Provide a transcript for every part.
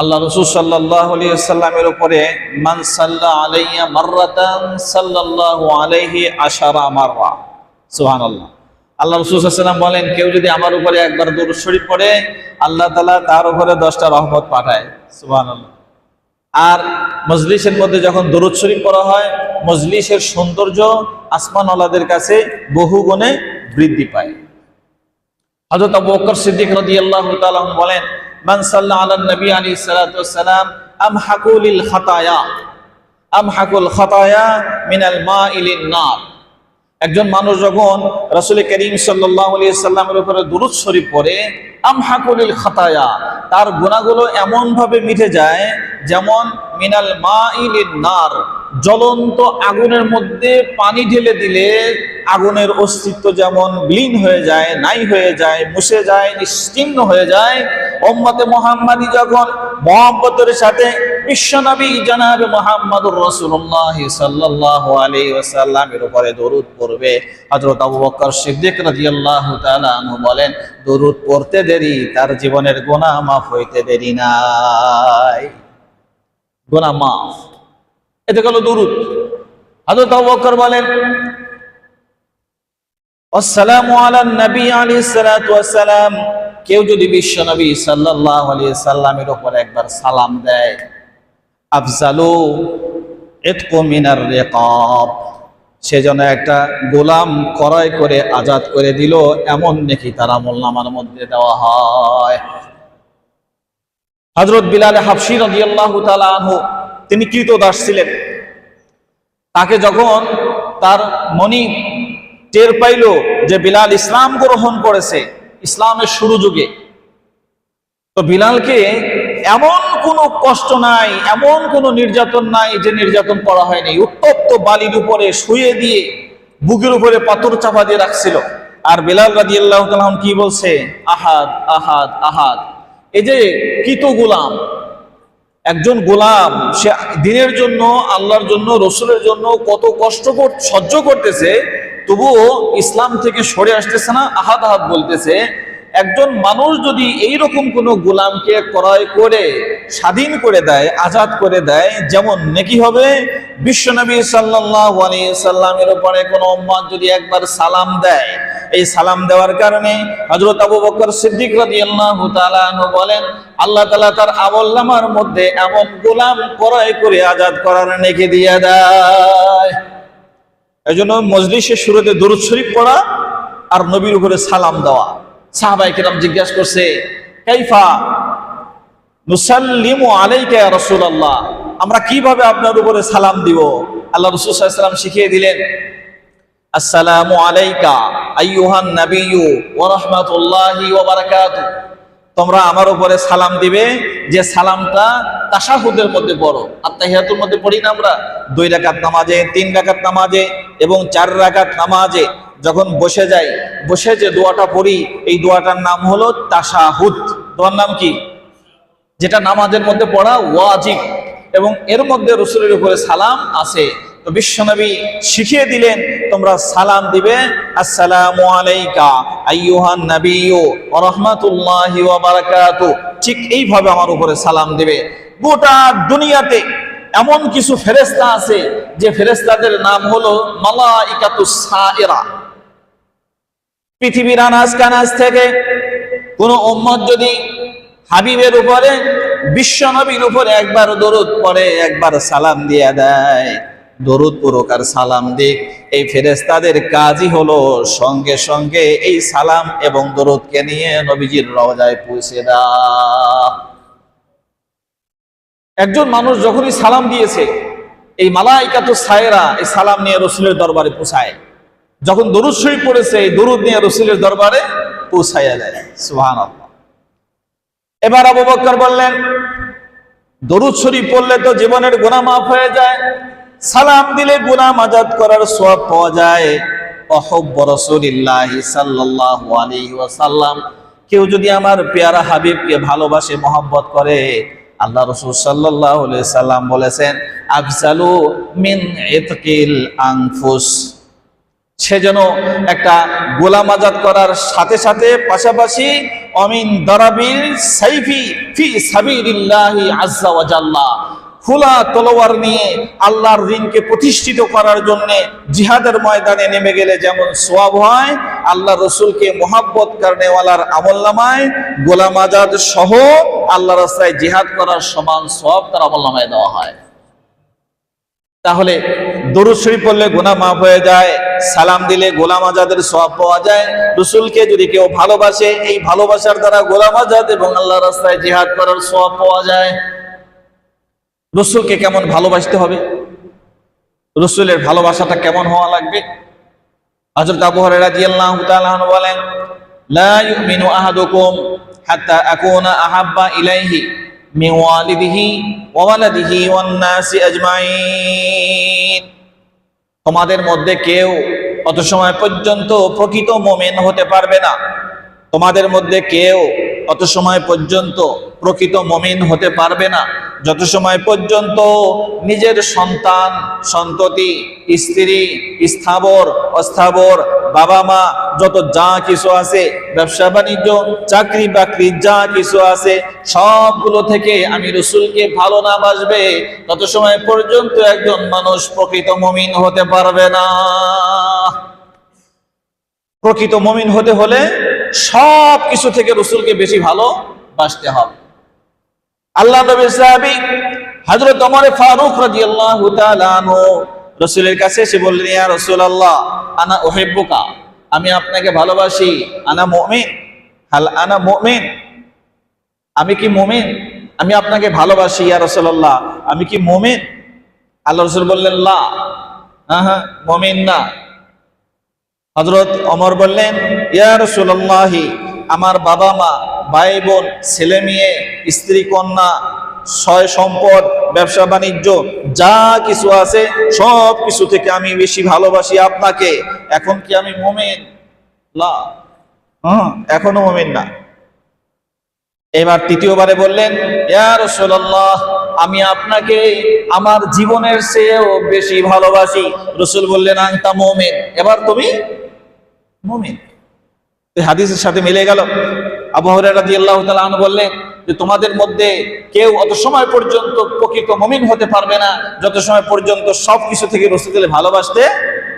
আল্লাহ রসুল সাল্লাহ সাল্লামের উপরে সাল্লাহ আলাইহি আশারা সুবহানাল্লাহ। আল্লাহ রসুল বলেন, কেউ যদি আমার উপরে একবার দরুদ শরীফ পড়ে, আল্লাহ তালা তার উপরে দশটা রহমত পাঠায়। সুবহানাল্লাহ। আর মজলিসের মধ্যে যখন দরুদ শরীফ পড়া হয়, মজলিসের সৌন্দর্য আসমান আসমানওয়ালাদের কাছে বহু গুণে বৃদ্ধি পায়। হযরত আবু বকর সিদ্দিক তাআলা আনহু বলেন মান সাল্লা আলা নবী আলাইহিস সালাতু ওয়াসসালাম আমহাকুলিল খাতায়া। আমহাকুল খাতায়া মিনাল মাইলিন নার। একজন মানুষ যখন রাসূল করিম সাল্লাল্লাহু আলাইহি সাল্লামের উপরে দুরূদ শরীফ পড়ে আমহাকুলিল খাতায়া, তার গুণাগুলো এমন ভাবে মিটে যায় যেমন মিনাল মাইলিন নার, জ্বলন্ত আগুনের মধ্যে পানি ঢেলে দিলে আগুনের অস্তিত্ব যেমন বিলীন হয়ে যায়, নাই হয়ে যায়, মুছে যায় নিশ্চিন্ন হয়ে যায় ওম্মতে মোহাম্মদী যখন মোহাম্মতের সাথে বিশ্ব বিশ্বনবী জানাবে মোহাম্মদুর রসুল্লাহ সাল্লাহ আলী ওসাল্লামের উপরে দরুদ পড়বে হজরত আবু বকর সিদ্দিক রাদিয়াল্লাহু তাআলা আনহু বলেন, দরুদ পড়তে দেরি, তার জীবনের গোনা মাফ হইতে দেরি নাই। গোনা মাফ এতে গেল দরুদ। হযরত আবু বকর বলেন আসসালামু আলা নবী আলাইহিস সালাতু কেউ যদি বিশ্ব নবী সাল্লাল্লাহু আলাইহি সাল্লামের উপর একবার সালাম দেয়, আফজালু ইতকু মিনার রিকাব। সেজন্য একটা গোলাম ক্রয় করে আজাদ করে দিল, এমন নাকি তার আমল নামার মধ্যে দেওয়া হয়। হযরত বিলাল হাফসি রাদিয়াল্লাহু তাআলা আনহু, তিনি কৃতদাস ছিলেন। তাকে যখন তার মনি টের পাইল যে বিলাল ইসলাম গ্রহণ করেছে, ইসলামের শুরু যুগে। তো বিলালকে এমন কোনো কষ্ট নাই, এমন কোনো নির্যাতন নাই যে নির্যাতন করা হয়নি। উত্তপ্ত বালির উপরে শুয়ে দিয়ে বুকের উপরে পাথর চাপা দিয়ে রাখছিল। আর বিলাল রাজি আল্লাহ কি বলছে? আহাদ আহাদ আহাদ। এই যে কিত গোলাম, একজন গোলাম, সে দিনের জন্য, আল্লাহর জন্য, রসুলের জন্য কত কষ্ট সহ্য করতেছে তবুও ইসলাম থেকে সরে আসতেছে না, আহাদ আহাদ বলতেছে, একজন মানুষ যদি এই রকম কোনো গোলামকে ক্রয় করে, স্বাধীন করে দেয়, আজাদ করে দেয়, যেমন নেকি হবে, বিশ্বনবী আলাইহি সাল্লামের উপরে কোনো উম্মত যদি একবার সালাম দেয়, এই সালাম দেওয়ার কারণে হযরত আবু বকর সিদ্দিক বলেন, আল্লাহ তাআলা তার আমলনামার মধ্যে এমন গোলাম ক্রয় করে আজাদ করার নেকি দিয়ে দেয়। এজন্য মজলিসের শুরুতে দরুদ শরীফ পড়া আর নবীর উপরে সালাম দেওয়া। সাহাবাই কিরাম জিজ্ঞাসা করছে, কাইফা নুসাল্লিমু আলাইকা ইয়া রাসূলুল্লাহ? আমরা কীভাবে আপনার উপরে সালাম দিব? আল্লাহ রাসূল সাল্লাম শিখিয়ে দিলেন, আসসালামু আলাইকা আইয়ুহান নাবিয়্যু ওয়া রাহমাতুল্লাহি ওয়া বারাকাতুহু তোমরা আমার উপরে সালাম দিবে, যে সালামটা তাশাহুদের মধ্যে পড়ো। আত্মাহিয়াতুর মধ্যে পড়ি না আমরা? দুই রাকাত নামাজে, তিন রাকাত নামাজে এবং চার রাকাত নামাজে যখন বসে যাই, বসে যে দোয়াটা পড়ি, এই দোয়াটার নাম হলো তাশাহুদ। দোয়ার নাম কি? যেটা নামাজের মধ্যে পড়া ওয়াজিব। এবং এর মধ্যে রসুলের উপরে সালাম আছে। তো বিশ্বনবী শিখিয়ে দিলেন, তোমরা সালাম দিবে, আসসালামু আলাইকা আইয়ুহান নাবিয়্যু ওয়া রাহমাতুল্লাহি ওয়া বারাকাতু। ঠিক এইভাবে আমার উপরে সালাম দিবে। গোটা দুনিয়াতে এমন কিছু ফেরেস্তা আছে যে ফেরেস্তাদের নাম হলো মালাইকাতুস সাইরা। পৃথিবীর আনাজ কানাজ থেকে কোন উম্মত যদি হাবিবের উপরে, বিশ্ব নবীর উপরে একবার দরুদ পড়ে, একবার সালাম দিয়ে দেয়। দরুদ পুরকার সালাম দিক। এই ফেরেস্তাদের কাজই হলো সঙ্গে সঙ্গে এই সালাম এবং দরুদকে নিয়ে নবীজির রওজায় পৌঁছে দেওয়া। একজন মানুষ যখনই সালাম দিয়েছে, এই মালাইকাতু সায়রা এই সালাম নিয়ে রসুলের দরবারে পৌঁছায়। যখন দরুদ শরীফ পড়েছে, এই দরুদ নিয়ে রসুলের দরবারে পৌঁছাইয়া দেয়। সুবহানাল্লাহ। এবার আবু বকর বললেন, দরুদ শরীফ পড়লে তো জীবনের গুনাহ মাফ হয়ে যায়। সালাম দিলে গুনাহ মাজাদ করার সওয়াব পাওয়া যায়। অহব্ব রাসূলিল্লাহি ওয়াসাল্লাম, কেউ যদি আমার পেয়ারা হাবিবকে ভালোবাসে, মহব্বত করে আল্লাহ রসুল আলাইহি সাল্লাম বলেছেন, আফজালু মিন ইতকিল আংফুস সে যেন একটা গোলাম আজাদ করার সাথে সাথে পাশাপাশি অমিন দরাবিল সাইফি ফি সাবিলিল্লাহি আজ্জা ওয়া জাল্লা, খোলা তলোয়ার নিয়ে আল্লাহর দিনকে প্রতিষ্ঠিত করার জন্য জিহাদের ময়দানে নেমে গেলে যেমন সোয়াব হয়, আল্লাহ রসুলকে মোহাব্বত কারণেওয়ালার আমল নামায় গোলাম আজাদ সহ আল্লাহ রাস্তায় জিহাদ করার সমান সব তার নামায় দেওয়া হয়। তাহলে দরুদ শরীফ পড়লে গোনা মাফ হয়ে যায়, সালাম দিলে গোলাম আজাদের সব পাওয়া যায়। রসুলকে যদি কেউ ভালোবাসে, এই ভালোবাসার দ্বারা গোলাম আজাদ এবং আল্লাহ রাস্তায় জিহাদ করার সব পাওয়া যায়। রসুলকে কেমন ভালোবাসতে হবে? রসুলের ভালোবাসাটা কেমন হওয়া লাগবে? হযরত আবু রাদিয়াল্লাহু তাআলা বলেন হাত্তা আকুনা আহাব্বা ইলাইহি من والده وولده والناس ওয়ান তোমাদের মধ্যে কেউ অত সময় পর্যন্ত প্রকৃত মোমেন হতে পারবে না। তোমাদের মধ্যে কেউ অত সময় পর্যন্ত প্রকৃত মমিন হতে পারবে না। যত সময় পর্যন্ত নিজের সন্তান, সন্ততি, স্ত্রী, স্থাবর, অস্থাবর বাবা মা যত যা কিছু আছে, ব্যবসা, বাণিজ্য, চাকরি, বাকরি, যা কিছু আছে, সবগুলো থেকে আমি রসুলকে ভালো না বাসবে তত সময় পর্যন্ত একজন মানুষ প্রকৃত মমিন হতে পারবে না। প্রকৃত মমিন হতে হলে সব কিছু থেকে রসুলকে বেশি ভালো বাসতে হবে। আল্লাহ নবী সাহাবী হযরত ওমর ফারুক তাআলা আনহু রাসূলের কাছে এসে বললেন, ইয়া রাসূলুল্লাহ, আনা উহিব্বুকা, আমি আপনাকে ভালোবাসি, আনা মুমিন, হাল আনা মুমিন, আমি কি মুমিন? আমি আপনাকে ভালোবাসি, ইয়া রাসূলুল্লাহ, আমি কি মুমিন? আল্লাহ রাসূল বললেন, লা হ্যাঁ হ্যাঁ মুমিন না। হজরত অমর বললেন, ইয়া রাসূলুল্লাহি, আমার বাবা মা ভাই বোন ছেলে মেয়ে স্ত্রী কন্যা সয় সম্পদ ব্যবসা বাণিজ্য যা কিছু আছে, সব কিছু থেকে আমি বেশি ভালোবাসি আপনাকে। এখন কি আমি মোমেন? লা। এখনও মোমেন না। এবার তৃতীয়বারে বললেন, ইয়া রাসূলুল্লাহ, আমি আপনাকে আমার জীবনের চেয়েও বেশি ভালোবাসি। রসুল বললেন আংতা মোমেন। এবার তুমি মোমেন। হাদিসের সাথে মিলে গেল। আবু হুরায়রা রাদিয়াল্লাহু তাআলা আনহু বললেন যে, তোমাদের মধ্যে কেউ অত সময় পর্যন্ত প্রকৃত মুমিন হতে পারবে না, যত সময় পর্যন্ত সবকিছু থেকে রসুলকে ভালোবাসতে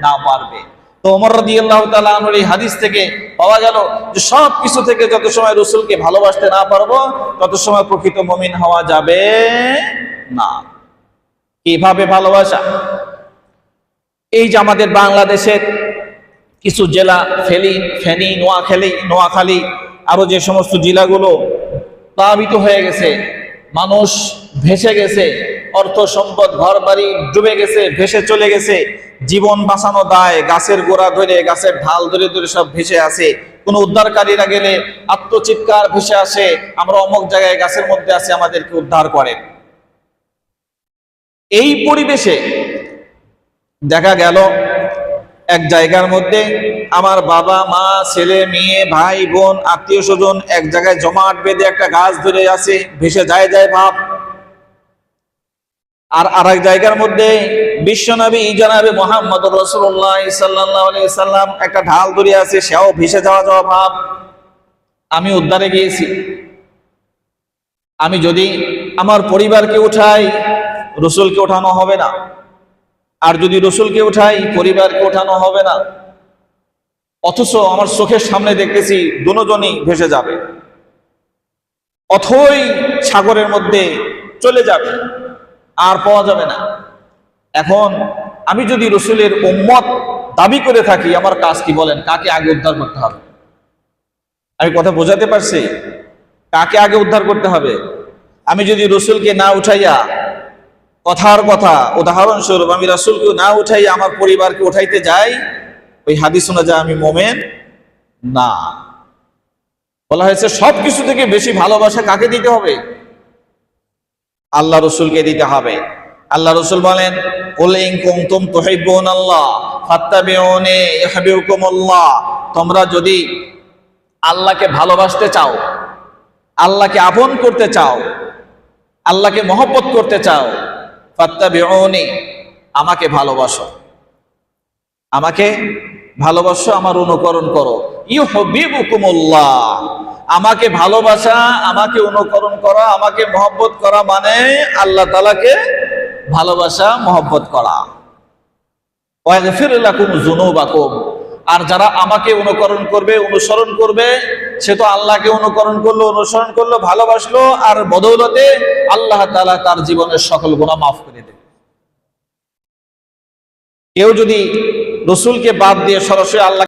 না পারবে। তো ওমর রাদিয়াল্লাহু তাআলা এই হাদিস থেকে পাওয়া গেল যে সব কিছু থেকে যত সময় রসুলকে ভালোবাসতে না পারব, তত সময় প্রকৃত মমিন হওয়া যাবে না। কীভাবে ভালোবাসা? এই যে আমাদের বাংলাদেশের কিছু জেলা ফেলি, ফেনী, নোয়াখালী নোয়াখালী, আরও যে সমস্ত জেলাগুলো প্লাবিত হয়ে গেছে, মানুষ ভেসে গেছে, অর্থ সম্পদ ঘর বাড়ি ডুবে গেছে, ভেসে চলে গেছে, জীবন বাঁচানো দায়, গাছের গোড়া ধরে, গাছের ঢাল ধরে ধরে সব ভেসে আসে। কোন উদ্ধারকারীরা গেলে আত্মচিৎকার ভেসে আসে, আমরা অমুক জায়গায় গাছের মধ্যে আছে, আমাদেরকে উদ্ধার করেন এই পরিবেশে দেখা গেল এক জায়গার মধ্যে আমার বাবা, মা, ছেলে, মেয়ে, ভাই, বোন, আত্মীয় স্বজন এক জায়গায় জমাট বেঁধে একটা গাছ ধরে আছে, ভেসে যায় যায় ভাব আর আর এক জায়গার মধ্যে বিশ্বনবী জানাবে মোহাম্মদ রসুল্লাহ সাল্লাহ সাল্লাম একটা ঢাল ধরে আছে, সেও ভেসে যাওয়া যাওয়া ভাব আমি উদ্ধারে গিয়েছি। আমি যদি আমার পরিবারকে উঠাই, রসুলকে ওঠানো হবে না। আর যদি রসুলকে উঠাই, পরিবারকে ওঠানো হবে না। অথচ আমার চোখের সামনে দেখতেছি দুজনই ভেসে যাবে। অথই সাগরের মধ্যে চলে যাবে, আর পাওয়া যাবে না। এখন আমি যদি রসুলের উম্মত দাবি করে থাকি, আমার কাজ কি বলেন? কাকে আগে উদ্ধার করতে হবে? আমি কথা বোঝাতে পারছি? কাকে আগে উদ্ধার করতে হবে? আমি যদি রসুলকে না উঠাইয়া কথার কথা। উদাহরণস্বরূপ, আমি রাসুলকে না উঠাই, আমার পরিবারকে উঠাইতে যাই? ওই হাদিস শোনা যায় আমি মোমেন না। বলা হয়েছে, সবকিছু থেকে বেশি ভালোবাসা কাকে দিতে হবে? আল্লাহ রসুলকে দিতে হবে। আল্লাহ রসুল বলেন আল্লাহ তোমরা যদি আল্লাহকে ভালোবাসতে চাও, আল্লাহকে আপন করতে চাও, আল্লাহকে মহব্বত করতে চাও ফাত্তাবিউনি, আমাকে ভালোবাসো। আমাকে ভালোবাসো, আমার অনুকরণ করো। ইউহিবুকুমুল্লাহ আমাকে ভালোবাসা, আমাকে অনুকরণ করা, আমাকে মহব্বত করা মানে আল্লাহ তালাকে ভালোবাসা, মহব্বত করা। ওয়াগফির লাকুম যুনুবাকুম আর যারা আমাকে অনুকরণ করবে, অনুসরণ করবে, সে তো আল্লাহকে অনুকরণ করল, অনুসরণ করল, ভালোবাসলো, আর বদৌলতে আল্লাহ তালা তার জীবনের সকল গোনা মাফ করে দেবে। কেউ যদি রসুলকে বাদ দিয়ে সরাসরি আল্লাহ